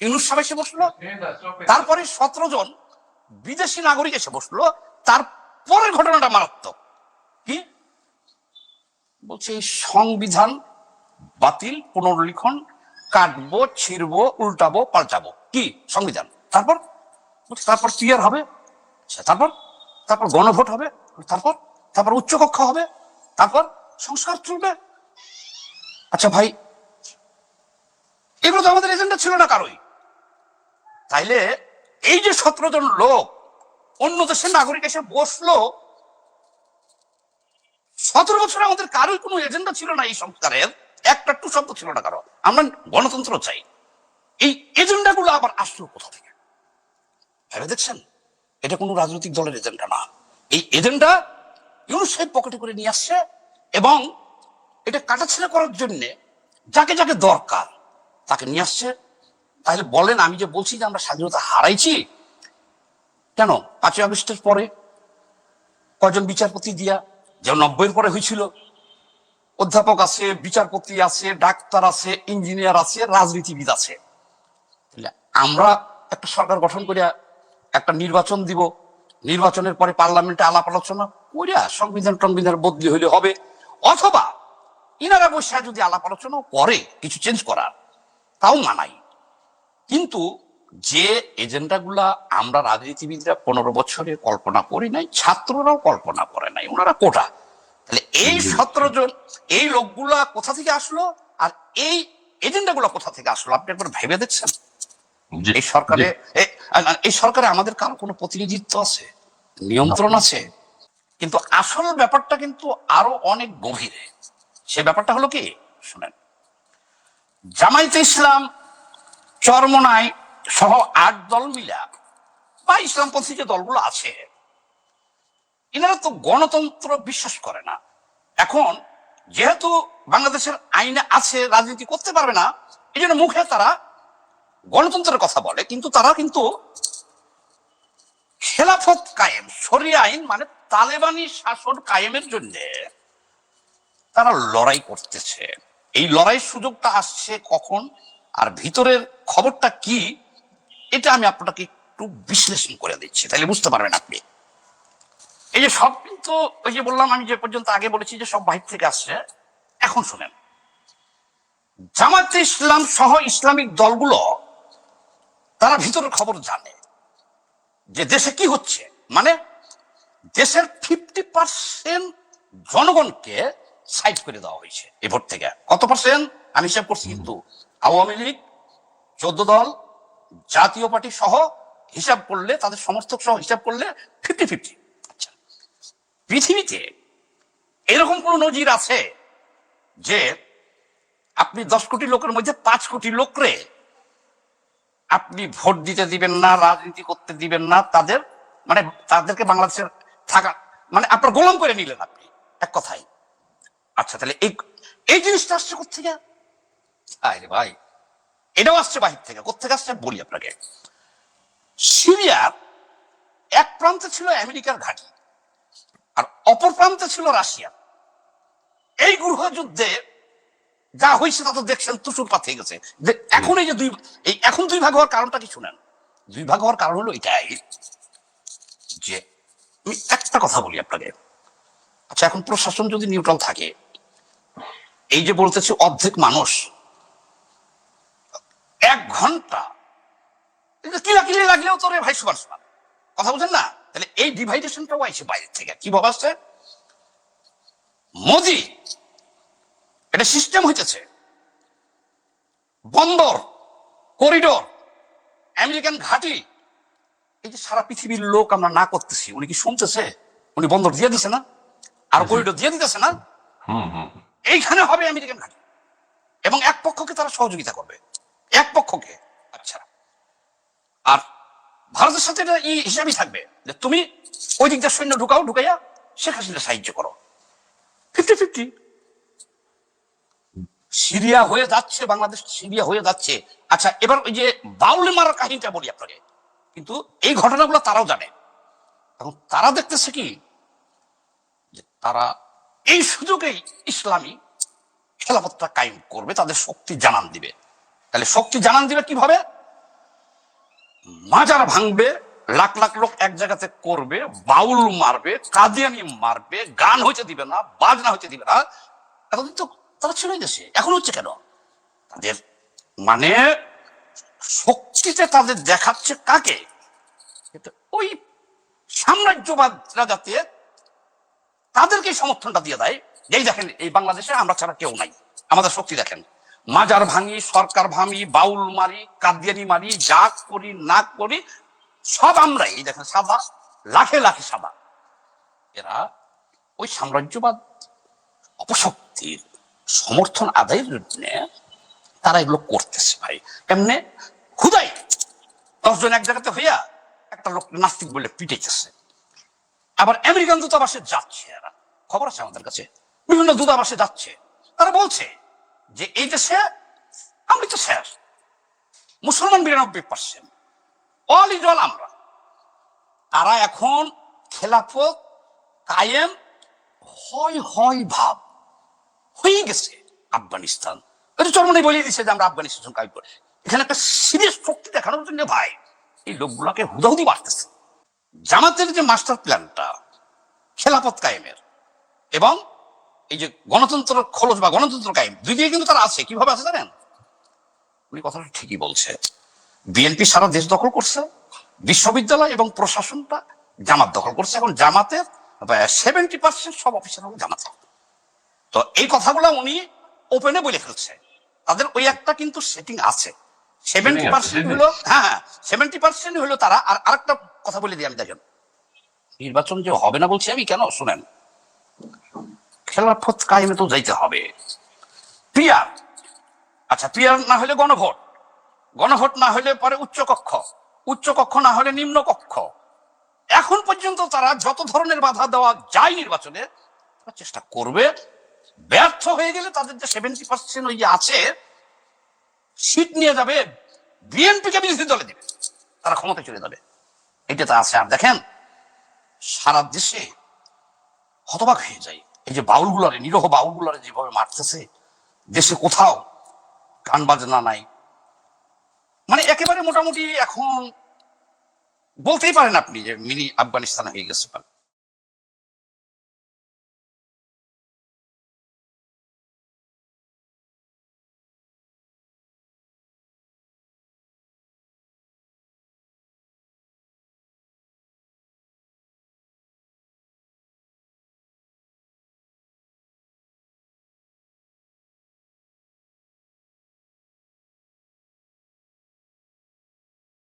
ইউনুস সাহেব এসে বসল। তারপরে সতেরো জন বিদেশি নাগরিক এসে বসল। তারপরের ঘটনাটা মারাত্মক। কি? বলছে সংবিধান বাতিল পুনর্লিখন কাটবো ছিড়বো উল্টাবো পাল্টাবো। কি? সংবিধান। তারপর? তারপর ক্লিয়ার হবে? আচ্ছা, তারপর? তারপর গণভোট হবে। তারপর? তারপর উচ্চকক্ষ হবে। তারপর সংস্কার চলবে। আচ্ছা ভাই এগুলো তো আমাদের এজেন্ডা ছিল না কারোই। তাইলে এই যে সতেরো জন লোক, অন্য দেশের নাগরিক এসে বসল, সতেরো বছর আমাদের কারোই কোনো এজেন্ডা ছিল না এই সংস্কারের, একটা টু শব্দ ছিল না কারও। আমরা গণতন্ত্র চাই। এই এজেন্ডা গুলো আবার আসলো কোথা থেকে? ভেবে দেখছেন? এটা কোনো রাজনৈতিক দলের এজেন্ডা না। এই এজেন্ডা ইউনুস সাহেব পকেটে করে নিয়ে আসছে এবং এটা কাটাছেড়া করার জন্য যাকে যাকে দরকার তাকে নিয়ে আসছে তাহলে বলেন, আমি যে বলছি যে আমরা স্বাধীনতা হারাইছি, কেন? পাঁচই আগস্টের পরে কয়জন বিচারপতি দিয়া, যে নব্বইয়ের পরে হয়েছিল, অধ্যাপক আছে, বিচারপতি আছে, ডাক্তার আছে, ইঞ্জিনিয়ার আছে, রাজনীতিবিদ আছে। আমরা একটা সরকার গঠন করিয়া একটা নির্বাচন দিব, নির্বাচনের পরে পার্লামেন্টে আলাপ আলোচনা করিয়া সংবিধান টংবিধান বদলি হইলে হবে, অথবা ইনারা বসে যদি আলাপ আলোচনা করে, কিছু চেঞ্জ করার, তাও মানাই কিন্তু যে এজেন্ডাগুলা আমরা রাজনীতিবিদরা পনেরো বছরে কল্পনা করি নাই ছাত্ররাও কল্পনা করে নাই ওনারা কোটা। তাহলে এই সতেরো জন এই লোকগুলা কোথা থেকে আসলো আর এই এজেন্ডাগুলো কোথা থেকে আসলো আপনি একবার ভেবে দেখছেন? এই সরকারে এই সরকারে আমাদের কারও কোনো প্রতিনিধিত্ব আছে? নিয়ন্ত্রণ আছে? কিন্তু আসল ব্যাপারটা কিন্তু আরও অনেক গভীরে। সে ব্যাপারটা হলো কি? শুনেন। জামায়াতে ইসলাম চরমনাই সহ আট দল মিলা বা ইসলামপন্থী যে দলগুলো আছে এনারা তো গণতন্ত্র বিশ্বাস করে না। এখন যেহেতু বাংলাদেশের আইনে আছে, রাজনীতি করতে পারবে না এই জন্য মুখে তারা গণতন্ত্রের কথা বলে, কিন্তু তারা কিন্তু খেলাফত কায়েম, শরিয়া আইন মানে তালেবানি শাসন কায়েমের জন্য তারা লড়াই করতেছে। এই লড়াইয়ের সুযোগটা আসছে কখন? আর ভিতরের খবরটা কি, এটা আমি আপনাকে একটু বিশ্লেষণ করে দিচ্ছি, তাহলে বুঝতে পারবেন আপনি। এই যে সব কিন্তু, ওই যে বললাম আমি যে পর্যন্ত আগে বলেছি যে সব বাহির থেকে আসছে, এখন শোনেন। জামাতে ইসলাম সহ ইসলামিক দলগুলো, তারা ভিতরের খবর জানে যে দেশে কি হচ্ছে। মানে দেশের ফিফটি পার্সেন্ট জনগণকে সাইড করে দেওয়া হয়েছে এই ভোট থেকে। কত পার্সেন্ট আমি হিসাব করছি কিন্তু আওয়ামী লীগ, চোদ্দ দল, জাতীয় পার্টি সহ হিসাব করলে, তাদের সমর্থক সহ হিসাব করলে ফিফটি ফিফটি আচ্ছা পৃথিবীতে এরকম কোন নজির আছে যে আপনি দশ কোটি লোকের মধ্যে পাঁচ কোটি লোকরে আপনি ভোট দিতে দিবেন না, রাজনীতি করতে দিবেন না, তাদের মানে তাদেরকে বাংলাদেশের থাকা মানে আপনার গোলাম করে নিলেন আপনি, এক কথাই আচ্ছা তাহলে এই এই জিনিসটা আসছে কোথেকে আরে ভাই। এটাও আসছে বাহির থেকে কোথেকে আসছে বলি আপনাকে। সিরিয়ার এক প্রান্তে ছিল আমেরিকার ঘাঁটি, আর অপর প্রান্তে ছিল রাশিয়া। এই গৃহ যুদ্ধে যা হয়েছে তা তো দেখছেন তুষুর হয়ে গেছে। এখন এই যে দুই, এই এখন দুই ভাগ হওয়ার কারণটা কি শুনেন? দুই ভাগ হওয়ার কারণ হলো এটাই যে, আমি একটা কথা বলি আপনাকে। আচ্ছা এখন প্রশাসন যদি নিউট্রাল থাকে, এই যে বলতেছি অর্ধেক মানুষ এক ঘণ্টা। কিলা কিলি লাগলেও তো রে ভাই সমান সমান কথা বলছেন না? তাহলে এই ডিভাইডেশনটাও আইছে বাইরে থেকে। কি ভাবা আসছে? মোদি এটা সিস্টেম হইতেছে। বন্দর করিডোর আমেরিকান ঘাঁটি। এই যে সারা পৃথিবীর লোক আমরা না করতেছি উনি কি শুনতেছে? উনি বন্দর দিয়ে দিছে না? আর করিডোর দিয়ে দিতেছে না? হুম হুম। এইখানে হবে আমেরিকান ঘাঁটি। এবং এক পক্ষকে তারা সহযোগিতা করবে। এক পক্ষকে আচ্ছা। আর ভারতের সাথে এটা এই হিসাবই থাকবে যে তুমি ওই দিক দিয়ে সৈন্য ঢুকাও, ঢুকাইয়া শেখ হাসিনা সাহায্য করো। Fifty fifty. সিরিয়া হয়ে যাচ্ছে, বাংলাদেশ সিরিয়া হয়ে যাচ্ছে। আচ্ছা এবার ওই যে বাউলে মারার কাহিনীটা বলি আপনাকে। কিন্তু এই ঘটনাগুলো তারাও জানে। এবং তারা দেখতেছে কি? যে তারা এই সুযোগেই ইসলামী খেলাফতটা কায়েম করবে, তাদের শক্তি জানান দিবে। তাহলে শক্তি জানান দিবে কীভাবে? মাজার ভাঙবে, লাখ লাখ লোক এক জায়গাতে করবে, বাউল মারবে, কাদিয়ানি মারবে, গান হইতে দিবে না, বাজনা হইতে দিবে না। এতদিন তো তারা ছিল দেশে এখন হচ্ছে কেন? তাদের মানে শক্তিতে তাদের দেখাচ্ছে কাকে? ওই সাম্রাজ্যবাদরা যাতে তাদেরকে সমর্থনটা দিয়ে দেয়। এই দেখেন, এই বাংলাদেশে আমরা ছাড়া কেউ নাই। আমাদের শক্তি দেখেন। মাজার ভাঙি, সরকার ভাঙি, বাউল মারি, কাদিয়ানি মারি, যা করি না করি, সব আমরাই। এই দেখেন সাদা লাখে লাখে সাদা এরা ওই সাম্রাজ্যবাদ, অপশক্তির সমর্থন আদায়ের জন্য তারা এগুলো করতেছে ভাই। এমনি হুদাই দশজন এক জায়গাতে হইয়া একটা লোক নাস্তিক বলে পিটেছে আবার আমেরিকান দূতাবাসে যাচ্ছে এরা। খবর আছে আমাদের কাছে? বিভিন্ন দূতাবাসে যাচ্ছে। তারা বলছে যে এই দেশে আমি তো শেষ। মুসলমান বিরানব্বই পার্সেন্ট অল ইজ অল আমরা। তারা এখন খেলাফত কায়েম হয় হয় ভাব। হয়ে গেছে আফগানিস্তান। এটা চরমনে বলিয়ে দিচ্ছে যে আমরা আফগানিস্তান কায়েম করে। এখানে একটা সিরিয়াস শক্তি দেখানোর জন্য ভাই, এই লোকগুলাকে হুদাহুদি বাড়তেছে। জামাতের যে মাস্টার প্ল্যানটা খেলাফত কায়েমের, এবং এই যে গণতন্ত্র খোলস বা গণতন্ত্র কায়েম দুই দিকে কিন্তু তারা আছে কীভাবে আছে জানেন? উনি কথাটা ঠিকই বলছে। বিএনপি সারা দেশ দখল করছে বিশ্ববিদ্যালয় এবং প্রশাসনটা জামাত দখল করছে। এখন জামাতের সেভেন্টি পার্সেন্ট সব অফিসার হবে জামাত। তো এই কথাগুলো উনি ওপেনে বলে ফেলছে। তাদের ওই একটা কিন্তু সেটিং আছে। সেভেন্টি পার্সেন্ট হলো হ্যাঁ হ্যাঁ সেভেন্টি পার্সেন্ট হলো তারা আর আরেকটা কথা বলে দিই আমি দেখেন। নির্বাচন যে হবে না বলছি আমি কেন? শুনেন। খেলাফত কায়েমে তো যাইতে হবে। পিয়ার আচ্ছা পিয়ার না হলে গণভোট। গণভোট না হলে পরে উচ্চ কক্ষ উচ্চ কক্ষ না হলে নিম্ন কক্ষ এখন পর্যন্ত তারা যত ধরনের বাধা দেওয়া যায় নির্বাচনে, তারা চেষ্টা করবে। ব্যর্থ হয়ে গেলে তাদের যে সেভেন্টি পার্সেন্ট ওই আছে, সিট নিয়ে যাবে, বিএনপিকে বিরোধী দলে দিবে। তারা ক্ষমতা চলে যাবে। এটা তো আছে। আর দেখেন, সারা দেশে হতবাক হয়ে যায়। এই যে বাউলগুলারে, নিরহ বাউল গুলারে যেভাবে মারতেছে, দেশে কোথাও গান বাজনা নাই। মানে একেবারে মোটামুটি এখন বলতেই পারেন আপনি যে মিনি আফগানিস্তান হয়ে গেছে।